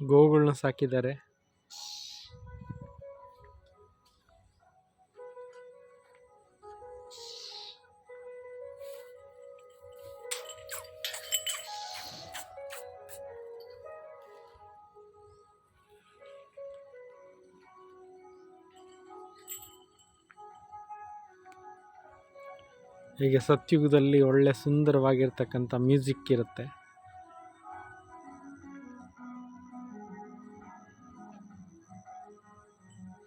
ಗೋವುಗಳ್ನ ಸಾಕಿದ್ದಾರೆ. ಹೀಗೆ ಸತ್ಯುಗದಲ್ಲಿ ಒಳ್ಳೆ ಸುಂದರವಾಗಿರ್ತಕ್ಕಂಥ ಮ್ಯೂಸಿಕ್ ಇರುತ್ತೆ.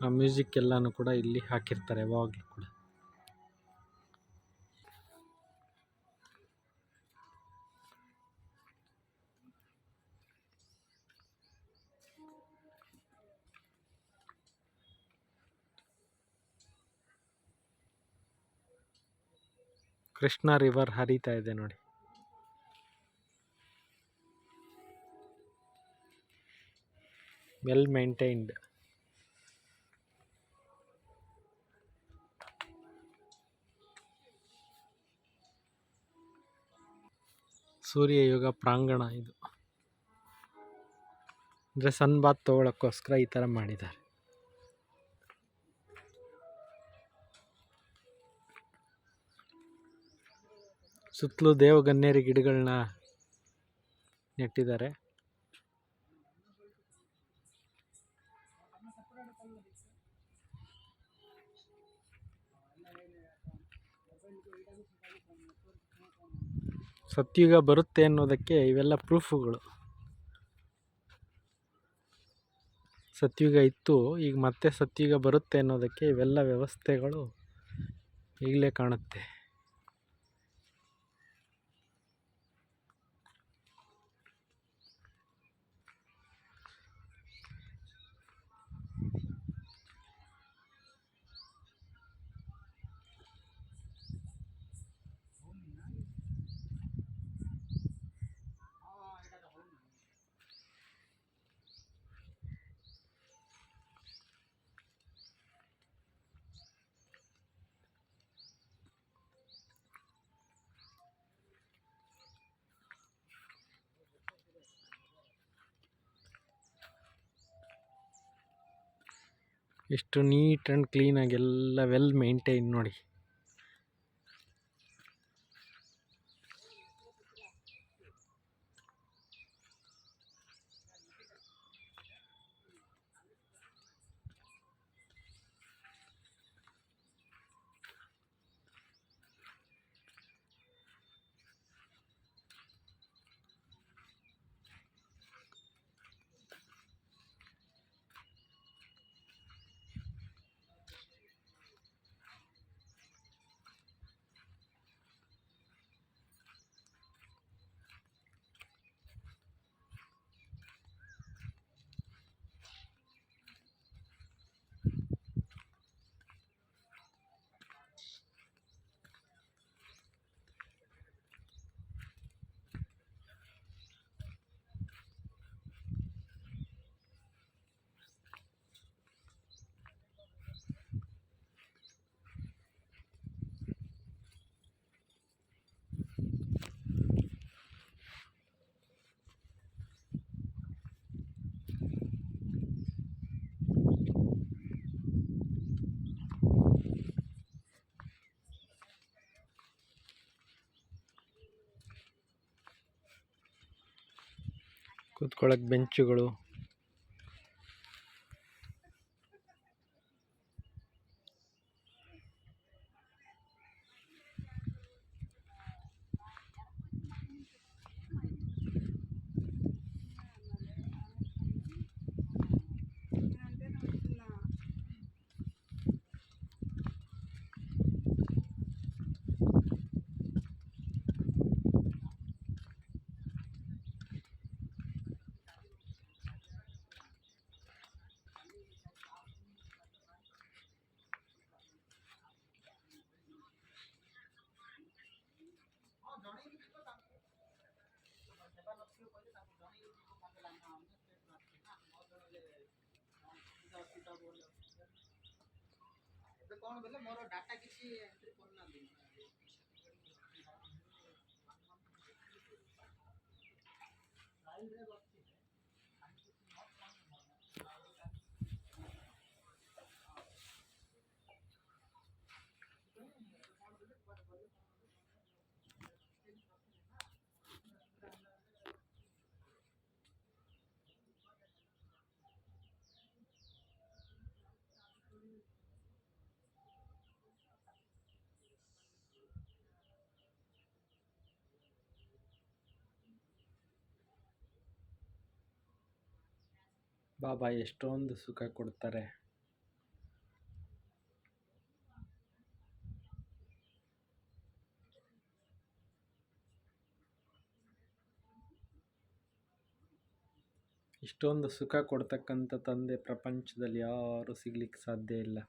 ಆ ಮ್ಯೂಸಿಕ್ ಎಲ್ಲಾನು ಕೂಡ ಇಲ್ಲಿ ಹಾಕಿರ್ತಾರೆ ಯಾವಾಗಲೂ ಕೂಡ. ಕೃಷ್ಣ ರಿವರ್ ಹರಿತಾ ಇದೆ ನೋಡಿ. ವೆಲ್ ಮೇಂಟೈನ್ಡ್ ಸೂರ್ಯಯುಗ ಪ್ರಾಂಗಣ ಇದು. ಅಂದರೆ ಸನ್ ಬಾತ್ ತೊಗೊಳಕ್ಕೋಸ್ಕರ ಈ ಥರ ಮಾಡಿದ್ದಾರೆ. ಸುತ್ತಲೂ ದೇವಗನ್ನೇರಿ ಗಿಡಗಳನ್ನ ನೆಟ್ಟಿದ್ದಾರೆ. ಸತ್ಯುಗ ಬರುತ್ತೆ ಅನ್ನೋದಕ್ಕೆ ಇವೆಲ್ಲ ಪ್ರೂಫುಗಳು ಸತ್ಯುಗ ಇತ್ತು, ಈಗ ಮತ್ತೆ ಸತ್ಯುಗ ಬರುತ್ತೆ ಅನ್ನೋದಕ್ಕೆ ಇವೆಲ್ಲ ವ್ಯವಸ್ಥೆಗಳು ಈಗಲೇ ಕಾಣುತ್ತೆ. ಎಷ್ಟು ನೀಟ್ ಆ್ಯಂಡ್ ಕ್ಲೀನಾಗಿ ಎಲ್ಲ ವೆಲ್ ಮೇಂಟೈನ್ ನೋಡಿ. ಕೂತ್ಕೊಳ್ಳೋಕೆ ಬೆಂಚುಗಳು କଣ ବୋଲେ ମୋର ଡାଟା କିଛି ଏଣ୍ଟ୍ରି କରୁନାହାନ୍ତି ଲାଇନ୍ରେ ಬಾಬಾ ಎಷ್ಟೊಂದು ಸುಖ ಕೊಡ್ತಾರೆ. ಇಷ್ಟೊಂದು ಸುಖ ಕೊಡ್ತಕ್ಕಂಥ ತಂದೆ ಪ್ರಪಂಚದಲ್ಲಿ ಯಾರೂ ಸಿಗ್ಲಿಕ್ಕೆ ಸಾಧ್ಯ ಇಲ್ಲ.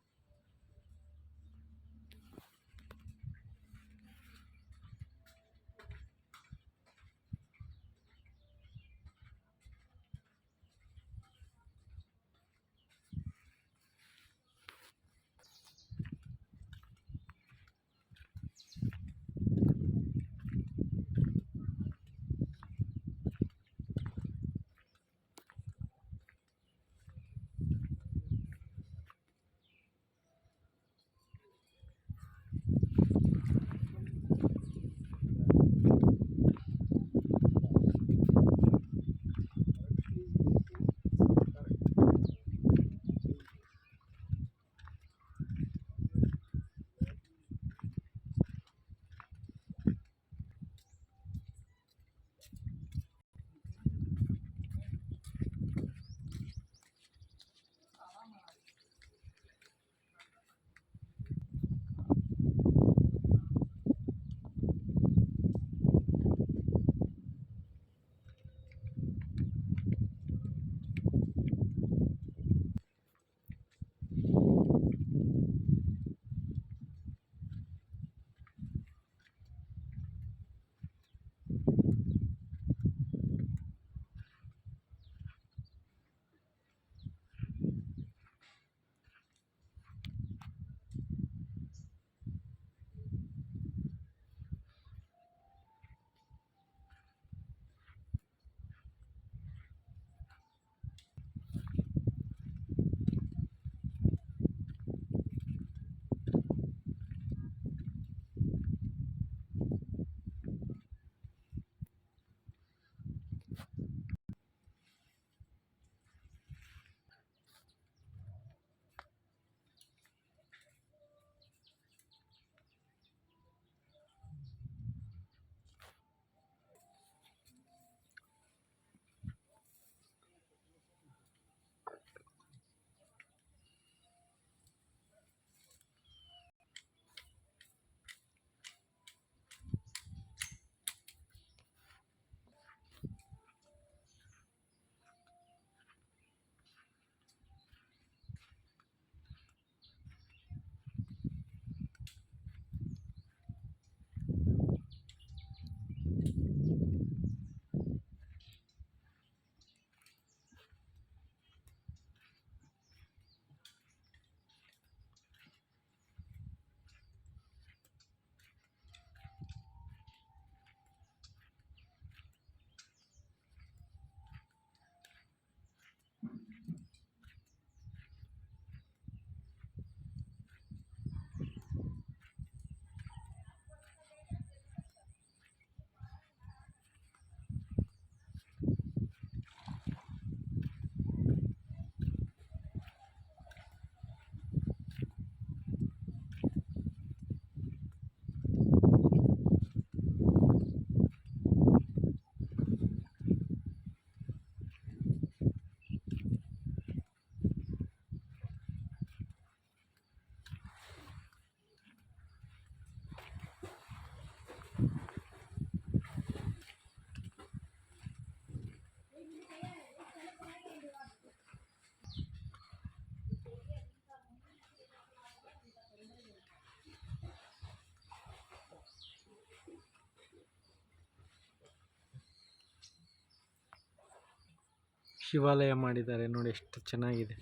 ಶಿವಾಲಯ ಮಾಡಿದ್ದಾರೆ. ನೋಡಿ ಎಷ್ಟು ಚೆನ್ನಾಗಿದೆ.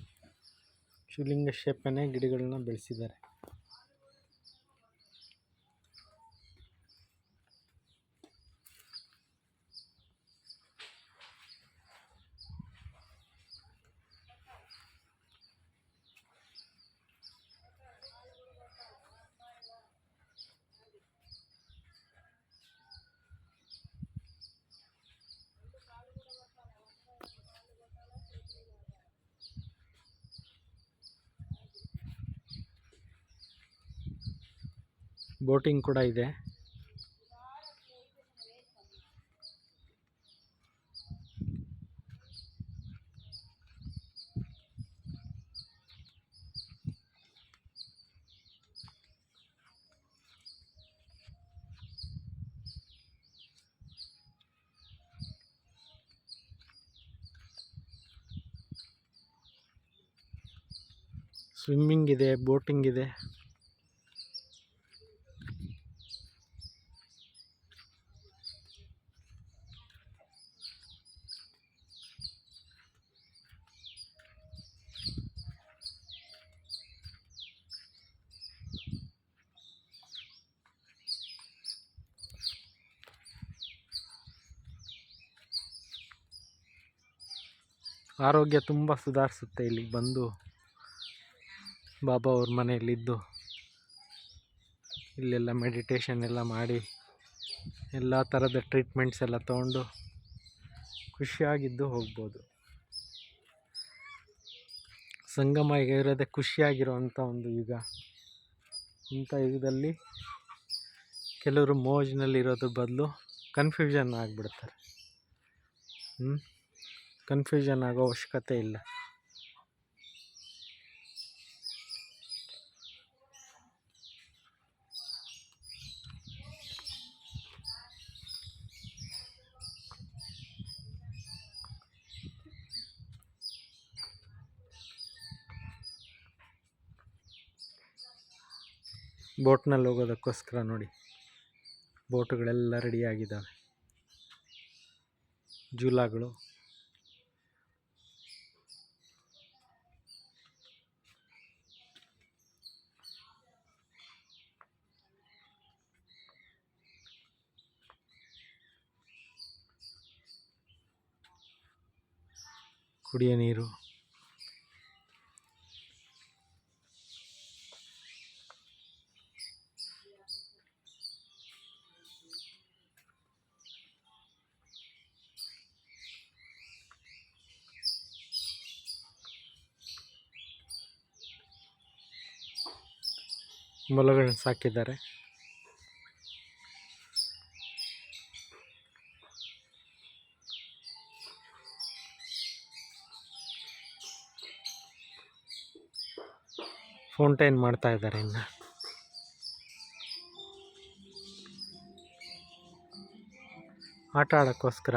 ಶಿವಲಿಂಗ ಶೇಪನೇ ಗಿಡಗಳನ್ನ ಬೆಳೆಸಿದ್ದಾರೆ. ಬೋಟಿಂಗ್ ಕೂಡ ಇದೆ. ಸ್ವಿಮ್ಮಿಂಗ್ ಇದೆ ಬೋಟಿಂಗ್ ಇದೆ. ಆರೋಗ್ಯ ತುಂಬ ಸುಧಾರಿಸುತ್ತೆ ಇಲ್ಲಿಗೆ ಬಂದು. ಬಾಬಾ ಅವ್ರ ಮನೆಯಲ್ಲಿದ್ದು. ಇಲ್ಲೆಲ್ಲ ಮೆಡಿಟೇಷನ್ ಎಲ್ಲ ಮಾಡಿ, ಎಲ್ಲ ಥರದ ಟ್ರೀಟ್ಮೆಂಟ್ಸ್ ಎಲ್ಲ ತೊಗೊಂಡು ಖುಷಿಯಾಗಿದ್ದು ಹೋಗ್ಬೋದು. ಸಂಗಮ ಈಗ ಇರೋದೇ ಖುಷಿಯಾಗಿರುವಂಥ ಒಂದು ಯುಗ. ಇಂಥ ಯುಗದಲ್ಲಿ ಕೆಲವರು ಮೋಜಿನಲ್ಲಿರೋದ್ರ ಬದಲು ಕನ್ಫ್ಯೂಷನ್ ಆಗಿಬಿಡ್ತಾರೆ. ಹ್ಞೂ ಕನ್ಫ್ಯೂಷನ್ ಆಗೋ ಅವಶ್ಯಕತೆ ಇಲ್ಲ. ಬೋಟ್ನಲ್ಲಿ ಹೋಗೋದಕ್ಕೋಸ್ಕರ ನೋಡಿ. ಬೋಟುಗಳೆಲ್ಲ ರೆಡಿಯಾಗಿದ್ದಾವೆ ಜೂಲಾಗಳು. ಕುಡಿಯೋ ನೀರು. ಮೊಲಗಳನ್ನು ಸಾಕಿದ್ದಾರೆ. ಫೌಂಟೈನ್ ಮಾಡ್ತಾ ಇದ್ದಾರೆ ಇನ್ನು. ಆಟ ಆಡೋಕ್ಕೋಸ್ಕರ.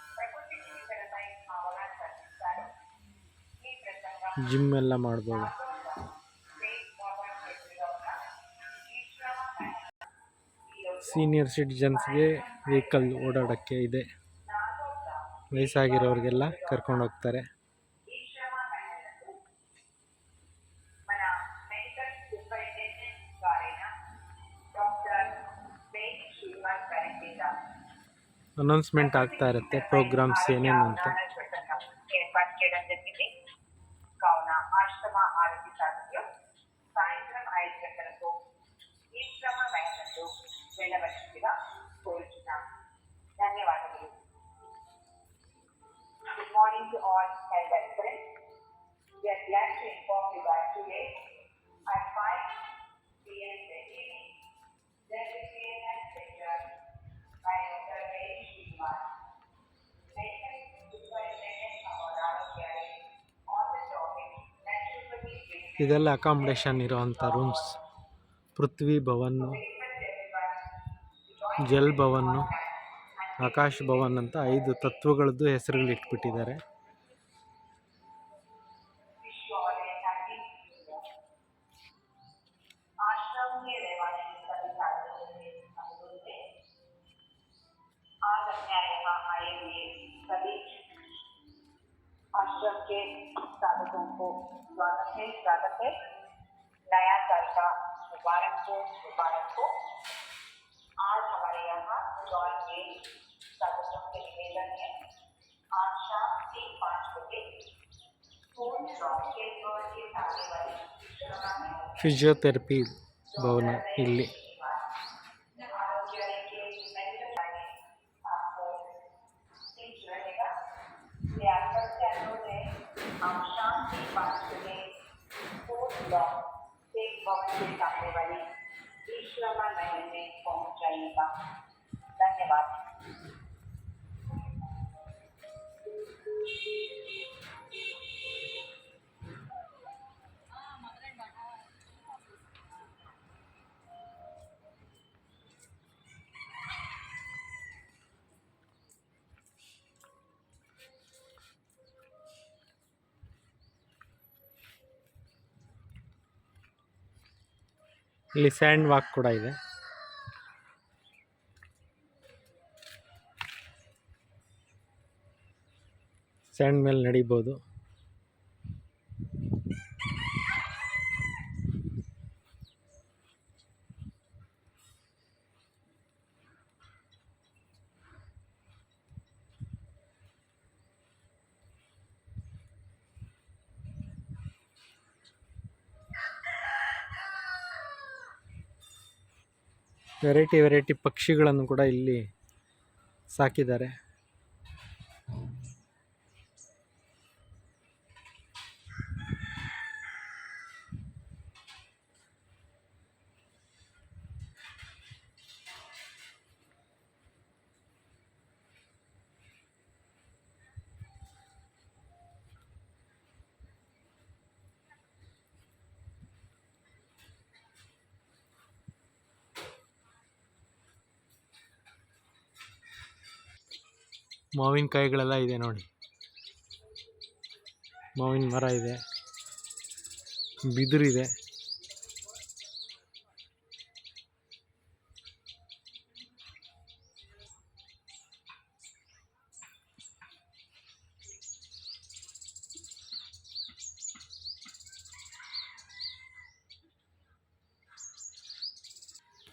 ಜಿಮ್ ಎಲ್ಲ ಮಾಡ್ಬೋದು. ಸೀನಿಯರ್ ಸಿಟಿಜನ್ಸ್ಗೆ ವೆಹಿಕಲ್ ಓಡಾಡೋಕ್ಕೆ ಇದೆ. ವಯಸ್ಸಾಗಿರೋರಿಗೆಲ್ಲ ಕರ್ಕೊಂಡು ಹೋಗ್ತಾರೆ. ಅನೌನ್ಸ್ಮೆಂಟ್ ಆಗ್ತಾ ಇರುತ್ತೆ ಪ್ರೋಗ್ರಾಮ್ಸ್ ಏನೇನು ಅಂತ ಇದೆಲ್ಲ ಅಕಾಮಡೇಷನ್ ಇರೋವಂಥ ರೂಮ್ಸ್ ಪೃಥ್ವಿ ಭವನ್ನು ಜಲ್ ಭವನ್ನು ಆಕಾಶ್ ಭವನ್ ಅಂತ ಐದು ತತ್ವಗಳದ್ದು ಹೆಸರುಗಳು ಇಟ್ಬಿಟ್ಟಿದ್ದಾರೆ यहाँ स्टॉल में साधकों के निवेदन है आज शाम ठीक पाँच बजे फोन शॉप के फ्लोर के सामने वाली विश्वकर्मा में ಫಿಸಿಯೋಥೆರಪಿ ಭವನ ಇಲ್ಲಿ आरोग्य के मेडिकल लाने आपको ठीक रहेगा ये आपका से अनुरोध है आप शाम के पाँच बजे फोर्थ ब्लॉक एक भवन के सामने वाली ईश्वरमा महल में पहुंच जाइएगा ಇಲ್ಲಿ ಸ್ಯಾಂಡ್ ವಾಕ್ ಕೂಡ ಇದೆ. ಸ್ಯಾಂಡ್ ಮೇಲೆ ನಡಿಬೋದು. ವೆರೈಟಿ ವೆರೈಟಿ ಪಕ್ಷಿಗಳನ್ನು ಕೂಡ ಇಲ್ಲಿ ಸಾಕಿದ್ದಾರೆ. ಮಾವಿನಕಾಯಿಗಳೆಲ್ಲ ಇದೆ ನೋಡಿ. ಮಾವಿನ ಮರ ಇದೆ. ಬಿದಿರಿದೆ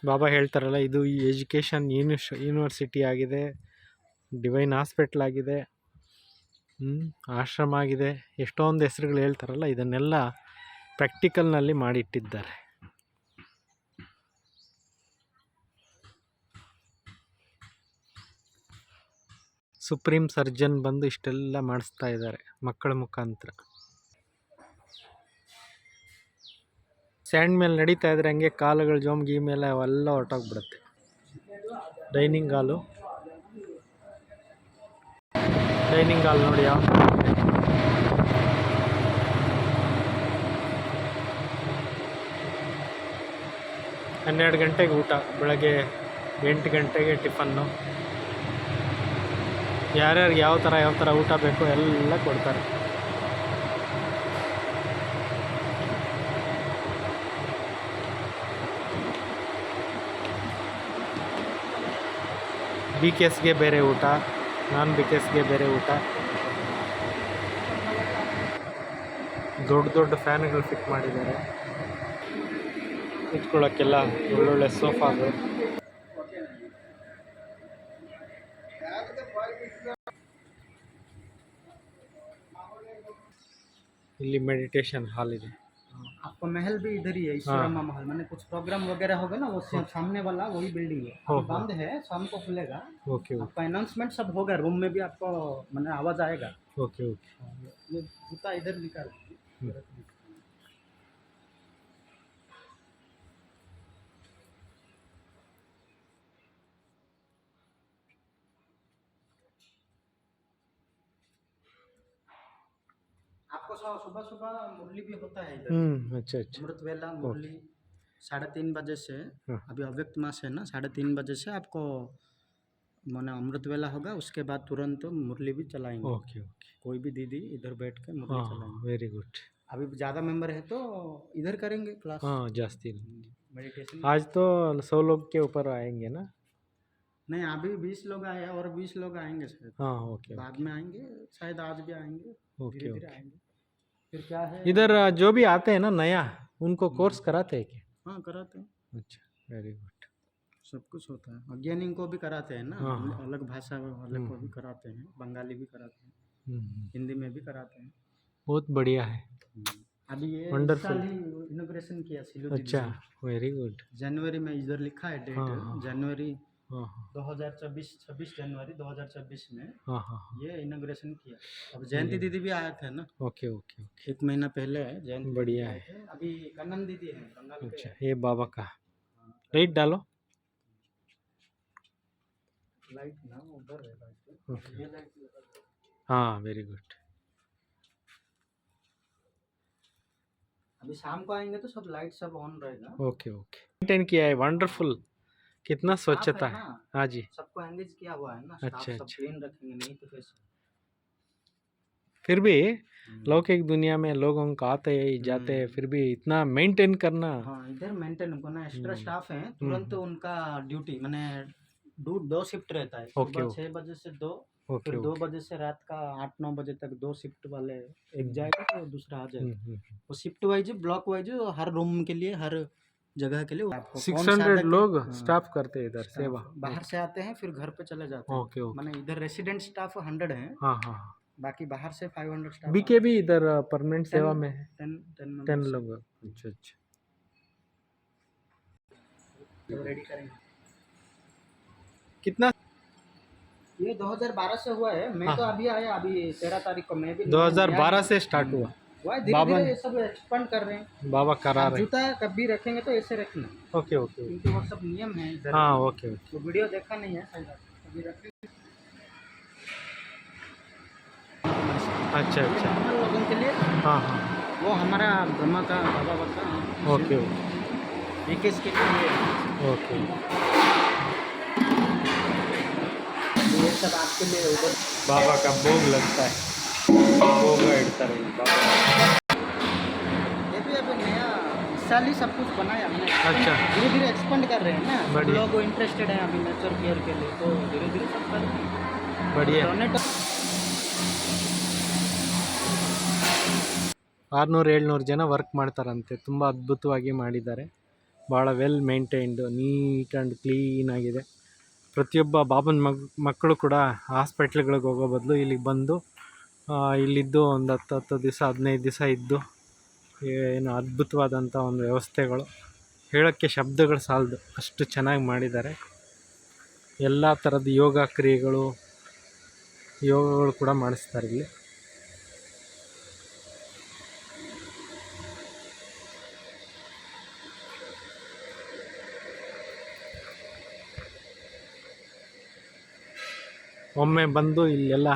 ಬಾಬಾ ಹೇಳ್ತಾರಲ್ಲ, ಇದು ಈ ಎಜುಕೇಷನ್ ಯೂನಿಶ್ ಯೂನಿವರ್ಸಿಟಿ ಆಗಿದೆ. ಡಿವೈನ್ ಹಾಸ್ಪಿಟ್ಲ್ ಆಗಿದೆ. ಆಶ್ರಮ ಆಗಿದೆ. ಎಷ್ಟೊಂದು ಹೆಸರುಗಳು ಹೇಳ್ತಾರಲ್ಲ, ಇದನ್ನೆಲ್ಲ ಪ್ರಾಕ್ಟಿಕಲ್ನಲ್ಲಿ ಮಾಡಿಟ್ಟಿದ್ದಾರೆ. ಸುಪ್ರೀಂ ಸರ್ಜನ್ ಬಂದು ಇಷ್ಟೆಲ್ಲ ಮಾಡಿಸ್ತಾ ಇದ್ದಾರೆ, ಮಕ್ಕಳ ಮುಖಾಂತರ. ಸ್ಯಾಂಡ್ ಮೇಲೆ ನಡೀತಾ ಇದ್ರೆ ಹಂಗೆ ಕಾಲುಗಳು ಜೋಮ್ ಗೀಮ್ ಎಲ್ಲ ಅವೆಲ್ಲ ಹೊರಟೋಗ್ಬಿಡುತ್ತೆ. ಡೈನಿಂಗ್ ಹಾಲು. ಡೈನಿಂಗ್ ಹಾಲ್ ನೋಡಿ, ಯಾವ ಹನ್ನೆರಡು ಗಂಟೆಗೆ ಊಟ, ಬೆಳಗ್ಗೆ ಎಂಟು ಗಂಟೆಗೆ ಟಿಫನ್ನು ಯಾರ್ಯಾರಿಗೆ ಯಾವ ಥರ ಯಾವ ಥರ ಊಟ ಬೇಕು ಎಲ್ಲ ಕೊಡ್ತಾರೆ. ಬಿ ಕೆ ಎಸ್ಗೆ ಬೇರೆ ಊಟ. ನಾನ್ ಬಿ ಬೇರೆ ಊಟ. ದೊಡ್ಡ ದೊಡ್ಡ ಫ್ಯಾನ್ಗಳು ಫಿಟ್ ಮಾಡಿದ್ದಾರೆ. ಕುತ್ಕೊಳ್ಳೋಕ್ಕೆಲ್ಲ ಒಳ್ಳೊಳ್ಳೆ ಸೋಫಾಗಳು ಇಲ್ಲಿ ಮೆಡಿಟೇಷನ್ ಹಾಲ್ ಇದೆ. आपका महल भी इधर ही है हाँ। महल। मैंने कुछ प्रोग्राम वगैरह होगा ना वो हाँ। सामने वाला वही बिल्डिंग है। हाँ, हाँ। बंद है शाम को खुलेगा। ओके आपका अनाउंसमेंट सब होगा रूम में भी आपको मैंने आवाज़ आएगा। Okay okay. जूता इधर निकाल। हम्म। आपको सुबह सुबह मुरली भी होता है इधर हम्म अच्छा अच्छा अमृत वेला मुरली साढ़े तीन बजे से हाँ। अभी अव्यक्त मास है ना साढ़े तीन बजे से आपको माने अमृत वेला होगा उसके बाद तुरंत मुरली भी चलाएँगे ओके ओके कोई भी दीदी इधर बैठ के मुरली चलाएँगे वेरी गुड अभी ज़्यादा मेंबर है तो इधर करेंगे क्लास हाँ जास्ती मेडिटेशन आज तो सौ लोग के ऊपर आएँगे ना नहीं अभी बीस लोग आए और बीस लोग आएँगे शायद हाँ ओके बाद में आएँगे शायद आज भी आएँगे ओके ओके आएँगे फिर क्या है? इधर जो भी आते हैं ना नया उनको कोर्स कराते हैं क्या? हाँ कराते हैं। अच्छा वेरी गुड सब कुछ होता है। अज्ञानी को भी कराते हैं ना? हाँ, हाँ। अलग भाषा वाले को भी हम्म। कराते हैं बंगाली भी कराते हैं हम्म, हिंदी में भी कराते हैं। बहुत बढ़िया है। अभी ये ही इनोग्रेशन किया सिलू अच्छा वेरी गुड जनवरी में इधर लिखा है डेट। हाँ, हाँ। जनवरी हाँ हाँ। 2024 26 जनवरी 2024 में हाँ हाँ हाँ। ये इनोग्रेशन किया। अब जयंती हम्म। दीदी भी आए थे ना? Okay okay okay. एक महीना पहले है जयंती बढ़िया थे। अभी कन्नन दीदी है बंगाल अच्छा ये बाबा का। लाइट डालो। लाइट ना उधर है लाइट। हाँ वेरी गुड अभी शाम को आएँगे तो सब लाइट सब ऑन रहेगा। Okay okay. मेंटेन किया है वंडरफुल कितना स्वच्छता आप है हाँ जी सबको एंगेज किया हुआ है ना अच्छा, अच्छा। क्लीन रखेंगे नहीं तो कैसे फिर भी हम्म। लौकिक दुनिया में लोगों को आते हैं जाते हैं हम्म। फिर भी इतना मेंटेन करना हाँ इधर मेंटेन उनको ना एक्स्ट्रा हम्म। स्टाफ है तुरंत उनका ड्यूटी मैंने दो दो शिफ्ट रहता है ओके, सुबह ओके। छः बजे से दो ओके फिर दो ओके बजे से रात का आठ नौ बजे तक दो शिफ्ट वाले एक। जाएगा तो दूसरा आ जाएगा हम्म, हम्म, वो शिफ्ट वाइज ब्लॉक वाइज हर रूम के लिए हर जगह के लिए सिक्स हंड्रेड लोग हाँ, स्टाफ करते हैं इधर सेवा। बाहर से आते हैं फिर घर पे चले जाते हैं। Okay okay. मैंने इधर रेसिडेंट स्टाफ हंड्रेड है। हाँ हाँ हाँ। बाकी बाहर से फाइव हंड्रेड स्टाफ बीके भी इधर परमानेंट सेवा में है। टेन लोग। अच्छा अच्छा। रेडी करेंगे। कितना? ये 2012 से हुआ है। मैं हाँ। तो अभी आया अभी तेरह तारीख को। मैं भी 2012 से स्टार्ट हुआ। है बाबा सब एक्सपेंड कर रहे हैं। बाबा करा रहे जूता कभी रखेंगे तो ऐसे रखना। Okay okay. क्योंकि वो सब नियम है हाँ ओके ओके। तो वीडियो देखा नहीं है। अभी रखेंगे। अच्छा अच्छा। नॉर्मल लोगों के लिए। हाँ हाँ। वो हमारा ब्रह्मा का बाबा बता ओके ओके। वीकेस के लिए। ओके। ये सब आपके लिए बाबा का भोग लगता है। ಆರ್ನೂರು इड़ता ಏಳ್ನೂರು ಜನ ವರ್ಕ್ ಮಾಡ್ತಾರಂತೆ. ತುಂಬ ಅದ್ಭುತವಾಗಿ ಮಾಡಿದ್ದಾರೆ. ಭಾಳ ವೆಲ್ ಮೇಂಟೈನ್ಡ್ ನೀಟ್ ಆ್ಯಂಡ್ ಕ್ಲೀನಾಗಿದೆ ಪ್ರತಿಯೊಬ್ಬ ಬಾಬನ ಮಕ್ಕಳು ಕೂಡ ಹಾಸ್ಪಿಟ್ಲ್ಗಳಿಗೆ ಹೋಗೋ ಬದಲು ಇಲ್ಲಿಗೆ ಬಂದು ಇಲ್ಲಿದ್ದು ಒಂದು ಹತ್ತು ಹತ್ತು ದಿವಸ, ಹದಿನೈದು ದಿವಸ ಇದ್ದು ಏನು ಅದ್ಭುತವಾದಂಥ ಒಂದು ವ್ಯವಸ್ಥೆಗಳು. ಹೇಳೋಕ್ಕೆ ಶಬ್ದಗಳು ಸಾಲದು. ಅಷ್ಟು ಚೆನ್ನಾಗಿ ಮಾಡಿದ್ದಾರೆ. ಎಲ್ಲ ಥರದ ಯೋಗ ಕ್ರಿಯೆಗಳು, ಯೋಗಗಳು ಕೂಡ ಮಾಡಿಸ್ತಾರೆ ಇಲ್ಲಿ. ಒಮ್ಮೆ ಬಂದು ಇಲ್ಲೆಲ್ಲ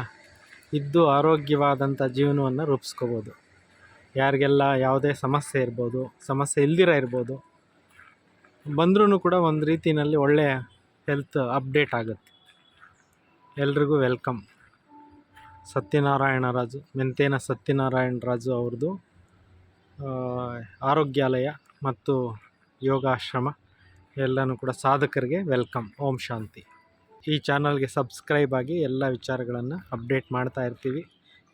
ಇದ್ದು ಆರೋಗ್ಯವಾದಂಥ ಜೀವನವನ್ನು ರೂಪಿಸ್ಕೋಬೋದು. ಯಾರಿಗೆಲ್ಲ ಯಾವುದೇ ಸಮಸ್ಯೆ ಇರ್ಬೋದು, ಸಮಸ್ಯೆ ಇಲ್ದಿರ ಇರ್ಬೋದು ಬಂದ್ರೂ ಕೂಡ ಒಂದು ರೀತಿಯಲ್ಲಿ ಒಳ್ಳೆಯ ಹೆಲ್ತ್ ಅಪ್ಡೇಟ್ ಆಗುತ್ತೆ. ಎಲ್ರಿಗೂ ವೆಲ್ಕಮ್ ಸತ್ಯನಾರಾಯಣ ರಾಜು, ಮೆಂತೇನ ಸತ್ಯನಾರಾಯಣ ರಾಜು ಅವ್ರದ್ದು ಆರೋಗ್ಯಾಲಯ ಮತ್ತು ಯೋಗಾಶ್ರಮ ಎಲ್ಲನೂ ಕೂಡ ಸಾಧಕರಿಗೆ ವೆಲ್ಕಮ್ ಓಂ ಶಾಂತಿ. ಈ ಚಾನಲ್ಗೆ ಸಬ್ಸ್ಕ್ರೈಬ್ ಆಗಿ ಎಲ್ಲ ವಿಚಾರಗಳನ್ನು ಅಪ್ಡೇಟ್ ಮಾಡ್ತಾ ಇರ್ತೀವಿ.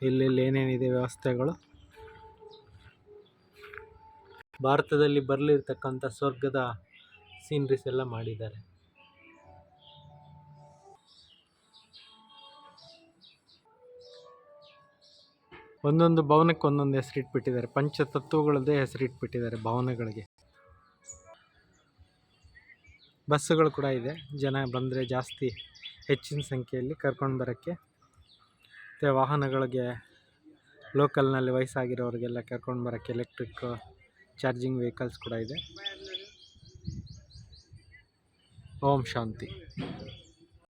ಇಲ್ಲಿ ಏನೇನಿದೆ ವ್ಯವಸ್ಥೆಗಳು? ಭಾರತದಲ್ಲಿ ಬರಲಿರ್ತಕ್ಕಂಥ ಸ್ವರ್ಗದ ಸೀನ್ರೀಸ್ ಎಲ್ಲ ಮಾಡಿದ್ದಾರೆ. ಒಂದೊಂದು ಭವನಕ್ಕೆ ಒಂದೊಂದು ಹೆಸರಿಟ್ಬಿಟ್ಟಿದ್ದಾರೆ. ಪಂಚತತ್ವಗಳದ್ದೇ ಹೆಸರಿಟ್ಬಿಟ್ಟಿದ್ದಾರೆ ಭವನಗಳಿಗೆ. ಬಸ್ಸುಗಳು ಕೂಡ ಇದೆ. ಜನ ಬಂದರೆ ಜಾಸ್ತಿ ಹೆಚ್ಚಿನ ಸಂಖ್ಯೆಯಲ್ಲಿ ಕರ್ಕೊಂಡು ಬರೋಕ್ಕೆ. ಮತ್ತು ವಾಹನಗಳಿಗೆ ಲೋಕಲ್ನಲ್ಲಿ ವಯಸ್ಸಾಗಿರೋರಿಗೆಲ್ಲ ಕರ್ಕೊಂಡು ಬರೋಕ್ಕೆ ಎಲೆಕ್ಟ್ರಿಕ್ ಚಾರ್ಜಿಂಗ್ ವೆಹಿಕಲ್ಸ್ ಕೂಡ ಇದೆ. ಓಂ ಶಾಂತಿ.